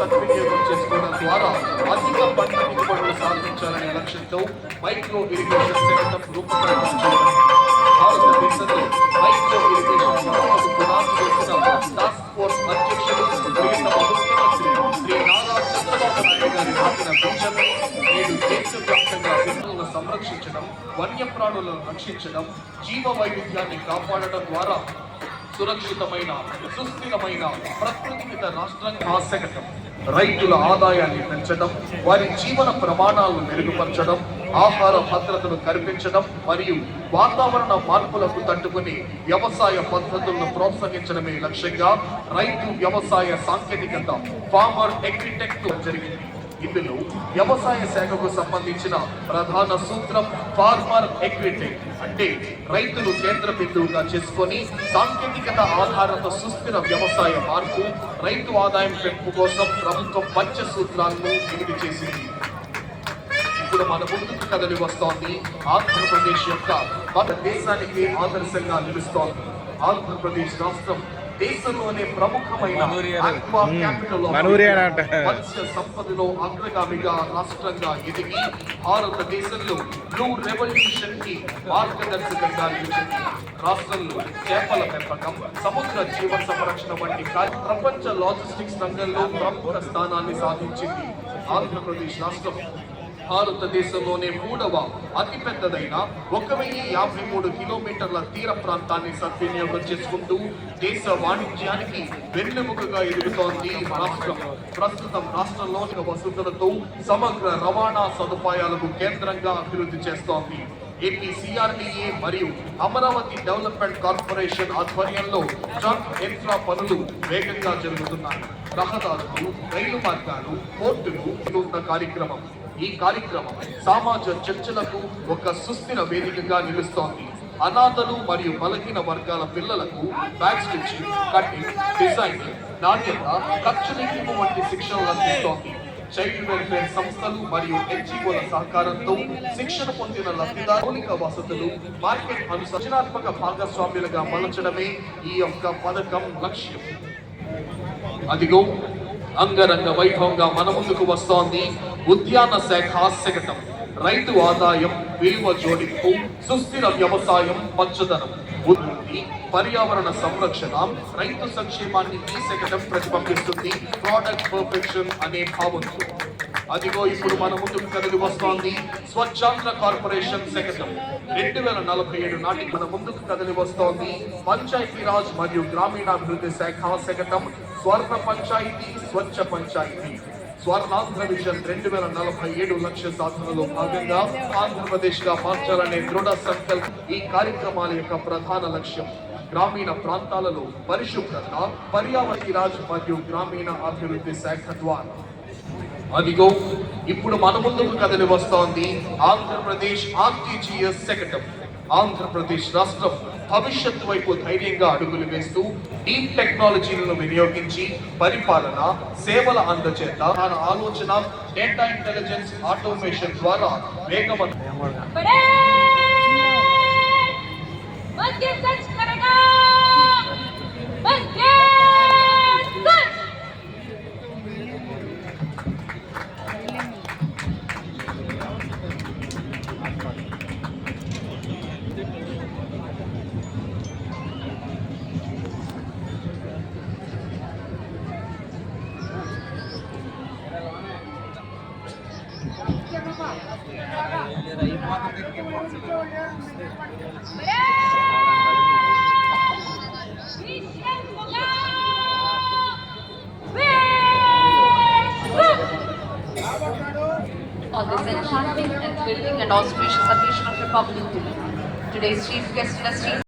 సద్వినియోగం చేసుకోవడం ద్వారా అధిక పంట దిగుబడులు సాధించాలనే లక్ష్యంతో మైక్రో ఇరిగేషన్ సెటప్ రూపకల్పన చేయడం. భారతదేశంలో మైక్రో ఇరిగేషన్ వ్యవస్థకు పునాది వేసిన టాస్క్ ఫోర్స్ అధ్యక్షులు ప్రియతమ ముఖ్యమంత్రి శ్రీ నారా చంద్రబాబు నాయుడు గారి నాటిన బీజమే నేడు దేశవ్యాప్తంగా జంతువులను సంరక్షించడం వన్యప్రాణులను రక్షించడం జీవ వైవిధ్యాన్ని కాపాడడం ద్వారా సురక్షితమైన సుస్థిరమైన ప్రకృతి మీద రాష్ట్రంగా ఆశకటం రైతుల ఆదాయాన్ని పెంచడం వారి జీవన ప్రమాణాలను మెరుగుపరచడం ఆహార భద్రతను కల్పించడం మరియు వాతావరణ మార్పులకు తట్టుకుని వ్యవసాయ పద్ధతులను ప్రోత్సహించడమే లక్ష్యంగా రైతు వ్యవసాయ సాంకేతికత ఫార్మర్ అగ్రిటెక్ జరిగింది. ఇందులో వ్యవసాయ శాఖకు సంబంధించిన ప్రధాన సూత్రం ఫార్మర్ ఎక్విటీ. అంటే రైతులు కేంద్ర బిందువుగా చేసుకొని సాంకేతికత ఆధారిత సుస్థిర వ్యవసాయ మార్పు రైతు ఆదాయం పెంపు కోసం ప్రభుత్వం పంచ సూత్రాలను విడిది చేసింది. ఇప్పుడు మన ముందుకు కదలి వస్తోంది ఆంధ్రప్రదేశ్ యొక్క మన దేశానికి ఆదర్శంగా నిలుస్తోంది. ఆంధ్రప్రదేశ్ రాష్ట్రం దేశంలోనే ప్రముఖమైన. మత్స్య సంపదలో అగ్రగామిగా రాష్ట్రంగా ఎదిగి భారతదేశంలో బ్లూ రెవల్యూషన్కి మార్గదర్శకంగా నిలిచింది. రాష్ట్రంలో చేపల పెంపకం సముద్ర జీవ సంరక్షణ వంటి ప్రపంచ లాజిస్టిక్స్ రంగంలో ప్రముఖ స్థానాన్ని సాధించింది ఆంధ్రప్రదేశ్ రాష్ట్రం. భారతదేశంలోనే మూడవ అతిపెద్దదైన ఒక వెయ్యి యాభై మూడు కిలోమీటర్ల తీర ప్రాంతాన్ని సద్వినియోగం చేసుకుంటూ దేశ వాణిజ్యానికి వెన్నెముకగా ఎదుగుతోంది రాష్ట్రం. ప్రస్తుతం రాష్ట్రంలోని వసతులతో సమగ్ర రవాణా సదుపాయాలకు కేంద్రంగా అభివృద్ధి చేస్తోంది. ఏపీ సిఆర్డీఏ మరియు అమరావతి డెవలప్మెంట్ కార్పొరేషన్ ఆధ్వర్యంలో ట్రక్ ఇన్ఫ్రా పనులు వేగంగా జరుగుతున్నాయి. రహదారులు రైలు మార్గాలు పోర్టులు నూతన కార్యక్రమం. ఈ కార్యక్రమం సామాజ చర్చలకు ఒక సుస్థిర వేదికగా నిలుస్తోంది. అనాథలు మరియు బలహీన వర్గాల పిల్లలకు బ్యాక్ స్టిచ్చింగ్ కటింగ్ డిజైన్ నాణ్యత ఖర్చునింపు వంటి శిక్షణలు అందిస్తోంది. చైల్డ్ వెల్ఫేర్ సంస్థలు మరియు ఎన్జిఓల సహకారంతో శిక్షణ పొందిన లబ్ధిదారు మౌలిక వసతులు మార్కెట్ అను సృజనాత్మక భాగస్వామ్యులుగా మలచడమే ఈ యొక్క పథకం లక్ష్యం. అదిగో అంగరంగ వైభవంగా మన ముందుకు వస్తోంది. ఉద్యాన శాఖ శకటం రైతు ఆదాయం విలువ జోడింపు సుస్థిర వ్యవసాయం పచ్చదనం. ఉత్పత్తి పర్యావరణ సంరక్షణ రైతు సంక్షేమాన్ని ఈ శకటం ప్రతిబింబిస్తుంది. ప్రోడక్ట్ పర్ఫెక్షన్ అనే భావంతో అదిగో ఇప్పుడు మన ముందుకు కదిలి వస్తోంది స్వచ్ఛాంధ్ర కార్పొరేషన్ శకటం. రెండు వేల నలభై ఏడు నాటికి మన ముందుకు కదిలి వస్తోంది పంచాయతీరాజ్ మరియు గ్రామీణాభివృద్ధి శాఖ శకటం. స్వర్ణ పంచాయతీ స్వచ్ఛ పంచాయతీ. స్వర్ణాంధ్ర విజన్ రెండు వేల నలభై ఏడు లక్ష సాధనలో భాగంగా ఆంధ్రప్రదేశ్గా మార్చాలనే దృఢ సంకల్పం ఈ కార్యక్రమాల యొక్క ప్రధాన లక్ష్యం. గ్రామీణ ప్రాంతాలలో పరిశుభ్రత పర్యావరణ రాజ్ మరియు గ్రామీణ అభివృద్ధి శాఖ ద్వారా. అదిగో ఇప్పుడు మన ముందుకు కదిలి వస్తోంది ఆంధ్రప్రదేశ్ ఆర్టీజీఎస్ శకటం ఆంధ్రప్రదేశ్ రాష్ట్రం భవిష్యత్తు వైపు ధైర్యంగా అడుగులు వేస్తూ డీప్ టెక్నాలజీలను వినియోగించి పరిపాలన సేవల అందచేత తన ఆలోచన డేటా ఇంటెలిజెన్స్ ఆటోమేషన్ ద్వారా వేగవంతం on this enchanting and thrilling and auspicious occasion of Republic Day. Today's chief guest industry